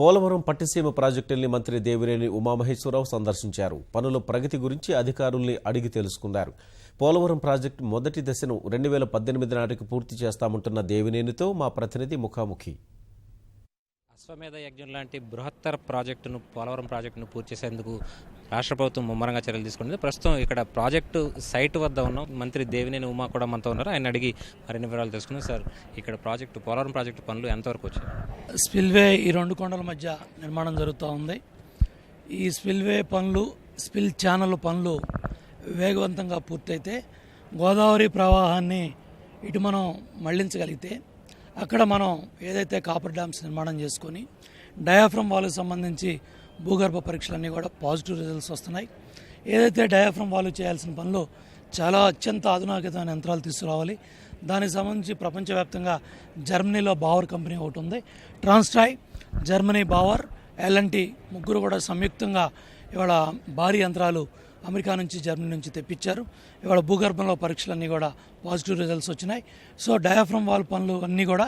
పోలవరం పట్టిసీమ ప్రాజెక్టుల్ని మంత్రి దేవినేని ఉమామహేశ్వరరావు సందర్శించారు. పనుల ప్రగతి గురించి అధికారుల్ని అడిగి తెలుసుకున్నారు. పోలవరం ప్రాజెక్టు మొదటి దశను రెండు వేల పద్దెనిమిది నాటికి పూర్తి చేస్తామంటున్న దేవినేనితో మా ప్రతినిధి ముఖాముఖి. అశ్వమేధ యజ్ఞం లాంటి బృహత్తర ప్రాజెక్టును పోలవరం ప్రాజెక్టును పూర్తి చేసేందుకు రాష్ట్ర ప్రభుత్వం ముమ్మరంగా చర్యలు తీసుకుంటుంది. ప్రస్తుతం ఇక్కడ ప్రాజెక్టు సైట్ వద్ద ఉన్నాం మంత్రి దేవినేని ఉమా కూడా మనతో ఉన్నారు. ఆయన అడిగి మరిన్ని వివరాలు తెలుసుకున్నాం సార్. ఇక్కడ ప్రాజెక్టు పోలవరం ప్రాజెక్టు పనులు ఎంతవరకు వచ్చాయి? స్పిల్వే ఈ రెండు కొండల మధ్య నిర్మాణం జరుగుతూ ఉంది. ఈ స్పిల్వే పనులు స్పిల్ ఛానల్ పనులు వేగవంతంగా పూర్తయితే గోదావరి ప్రవాహాన్ని ఇటు మనం మళ్ళించగలిగితే అక్కడ మనం ఏదైతే కాపర్ డ్యామ్స్ నిర్మాణం చేసుకొని డయాఫ్రమ్ వాళ్ళకి సంబంధించి భూగర్భ పరీక్షలన్నీ కూడా పాజిటివ్ రిజల్ట్స్ వస్తున్నాయి. ఏదైతే డయాఫ్రమ్ వాళ్ళు చేయాల్సిన పనులు చాలా అత్యంత ఆధునికతమైన యంత్రాలు తీసుకురావాలి. దానికి సంబంధించి ప్రపంచవ్యాప్తంగా జర్మనీలో బావర్ కంపెనీ ఒకటి ఉంది. ట్రాన్స్ట్రాయ్ జర్మనీ బావర్ ఎల్ఎన్టీ ముగ్గురు కూడా సంయుక్తంగా ఇవాళ భారీ యంత్రాలు అమెరికా నుంచి జర్మనీ నుంచి తెప్పించారు. ఇవాళ భూగర్భంలో పరీక్షలన్నీ కూడా పాజిటివ్ రిజల్ట్స్ వచ్చినాయి. సో డయాఫ్రమ్ వాల్ పనులు అన్నీ కూడా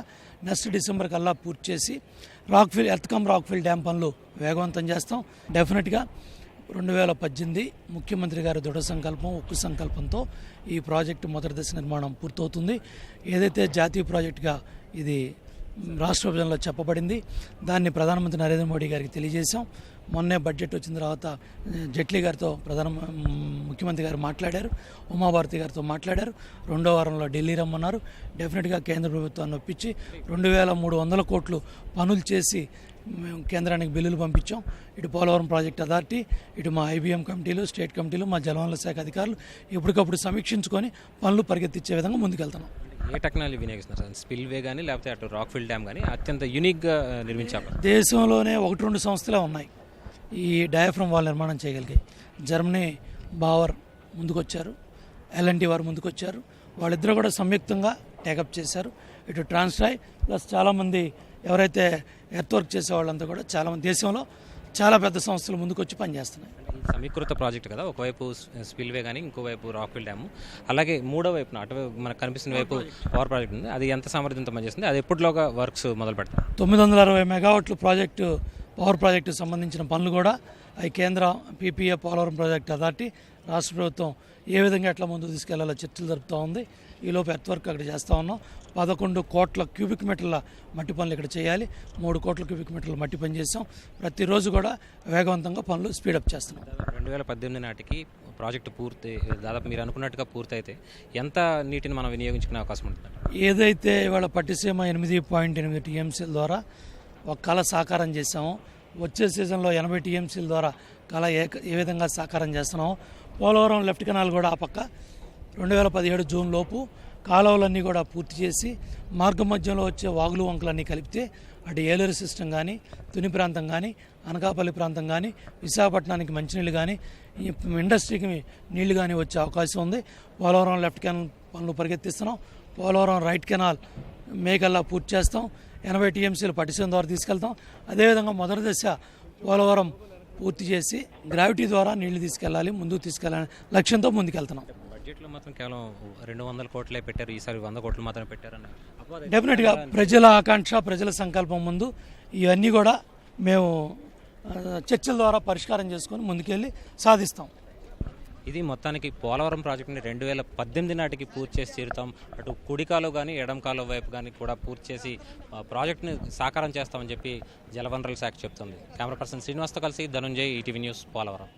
నెక్స్ట్ డిసెంబర్ కల్లా పూర్తి చేసి రాక్ఫిల్ ఎర్త్కమ్ రాక్ఫిల్ డ్యామ్ పనులు వేగవంతం చేస్తాం. డెఫినెట్గా రెండు వేల పద్దెనిమిది ముఖ్యమంత్రి గారి దృఢ సంకల్పం ఉక్కు సంకల్పంతో ఈ ప్రాజెక్టు మొదటి దశ నిర్మాణం పూర్తవుతుంది. ఏదైతే జాతీయ ప్రాజెక్టుగా ఇది రాష్ట్ర విభజనలో చెప్పబడింది దాన్ని ప్రధానమంత్రి నరేంద్ర మోడీ గారికి తెలియజేశాం. మొన్నే బడ్జెట్ వచ్చిన తర్వాత జైట్లీ గారితో ప్రధాన ముఖ్యమంత్రి గారు మాట్లాడారు ఉమాభారతి గారితో మాట్లాడారు. రెండో వారంలో ఢిల్లీ రమ్మన్నారు. డెఫినెట్గా కేంద్ర ప్రభుత్వాన్ని ఒప్పించి రెండు వేల మూడు వందల కోట్లు పనులు చేసి మేము కేంద్రానికి బిల్లులు పంపించాం. ఇటు పోలవరం ప్రాజెక్ట్ అథారిటీ ఇటు మా ఐబీఎం కమిటీలు స్టేట్ కమిటీలు మా జలవనరుల శాఖ అధికారులు ఎప్పటికప్పుడు సమీక్షించుకొని పనులు పరిగెత్తించే విధంగా ముందుకెళ్తున్నాం. ఏ టెక్నాలజీ వినియోగిస్తున్నారు సార్? స్పిల్వే కానీ లేకపోతే అటు రాక్ఫిల్ డ్యామ్ కానీ అత్యంత యూనిక్గా నిర్మించారు. దేశంలోనే ఒకటి రెండు సంస్థలే ఉన్నాయి. ఈ డయాఫ్రమ్ వాల్ నిర్మాణం చేయగలిగాయి. జర్మనీ బావర్ ముందుకొచ్చారు. ఎల్ఎన్టీ వారు ముందుకొచ్చారు. వాళ్ళిద్దరూ కూడా సంయుక్తంగా టేకప్ చేశారు. ఇటు ట్రాన్స్ట్రాయ్ ప్లస్ చాలామంది ఎవరైతే ఎర్త్ వర్క్ చేసే వాళ్ళంతా కూడా చాలామంది దేశంలో చాలా పెద్ద సంస్థలు ముందుకొచ్చి పనిచేస్తున్నాయి. సమీకృత ప్రాజెక్ట్ కదా ఒకవైపు స్పిల్వే కానీ ఇంకోవైపు రాక్ఫిల్ డ్యామ్. అలాగే మూడో వైపున అటు మనకు కనిపిస్తున్న వైపు పవర్ ప్రాజెక్ట్ ఉంది. అది ఎంత సామర్థ్యంతో పనిచేస్తుంది? అది ఎప్పటిలోగా వర్క్స్ మొదలు పెడతాం తొమ్మిది వందల అరవై మెగావాట్లు ప్రాజెక్టు పవర్ ప్రాజెక్టు సంబంధించిన పనులు కూడా అవి కేంద్ర పీపీఏ పోలవరం ప్రాజెక్ట్ అథారిటీ రాష్ట్ర ప్రభుత్వం ఏ విధంగా ఎట్లా ముందుకు తీసుకెళ్ళాలో చర్చలు జరుపుతూ ఉంది. ఈలోపు ఎర్త్ వర్క్ అక్కడ చేస్తూ ఉన్నాం. పదకొండు కోట్ల క్యూబిక్ మీటర్ల మట్టి పనులు ఇక్కడ చేయాలి. మూడు కోట్ల క్యూబిక్ మీటర్ల మట్టి పని చేస్తాం ప్రతిరోజు కూడా వేగవంతంగా పనులు స్పీడప్ చేస్తున్నాం. రెండు వేల పద్దెనిమిది నాటికి ప్రాజెక్టు పూర్తి దాదాపు మీరు అనుకున్నట్టుగా పూర్తయితే ఎంత నీటిని మనం వినియోగించుకునే అవకాశం ఉంటుంది? ఏదైతే ఇవాళ పట్టిసీమ ఎనిమిది పాయింట్ ఎనిమిది టీఎంసీల ద్వారా ఒక కళ సాకారం చేసాము వచ్చే సీజన్లో ఎనభై టీఎంసీల ద్వారా కళ ఏ ఏ విధంగా సాకారం చేస్తున్నాము. పోలవరం లెఫ్ట్ కెనాల్ కూడా ఆ పక్క రెండు వేల పదిహేడు జూన్ లోపు కాలువలన్నీ కూడా పూర్తి చేసి మార్గం మధ్యలో వచ్చే వాగులు వంకలన్నీ కలిపితే అటు ఏలూరు సిస్టమ్ కానీ తుని ప్రాంతం కానీ అనకాపల్లి ప్రాంతం కానీ విశాఖపట్నానికి మంచినీళ్ళు కానీ ఈ ఇండస్ట్రీకి నీళ్ళు కానీ వచ్చే అవకాశం ఉంది. పోలవరం లెఫ్ట్ కెనాల్ పనులు పరిగెత్తిస్తున్నాం. పోలవరం రైట్ కెనాల్ మేకల్లా పూర్తి చేస్తాం. ఎనభై టీఎంసీలు పట్టిసీమ ద్వారా తీసుకెళ్తాం. అదేవిధంగా మొదటి దశ పోలవరం పూర్తి చేసి గ్రావిటీ ద్వారా నీళ్ళు తీసుకెళ్ళాలి ముందుకు తీసుకెళ్ళాలి లక్ష్యంతో ముందుకెళ్తున్నాం. బడ్జెట్లో మాత్రం కేవలం రెండు వందల కోట్లే పెట్టారు. ఈసారి వంద కోట్లు మాత్రమే పెట్టారని. డెఫినెట్గా ప్రజల ఆకాంక్ష ప్రజల సంకల్పం ముందు ఇవన్నీ కూడా మేము చర్చల ద్వారా పరిష్కారం చేసుకొని ముందుకెళ్ళి సాధిస్తాం. ఇది మొత్తానికి పోలవరం ప్రాజెక్టుని రెండు వేల పద్దెనిమిది నాటికి పూర్తి చేసి తీరుతాం అటు కుడికాలు కానీ ఎడం ఎడంకాలు వైపు కానీ కూడా పూర్తి చేసి ప్రాజెక్టుని సాకారం చేస్తామని చెప్పి జలవనరుల శాఖ చెప్తుంది. కెమెరా పర్సన్ శ్రీనివాస్తో కలిసి ధనుంజయ్ ఈటీవీ న్యూస్ పోలవరం.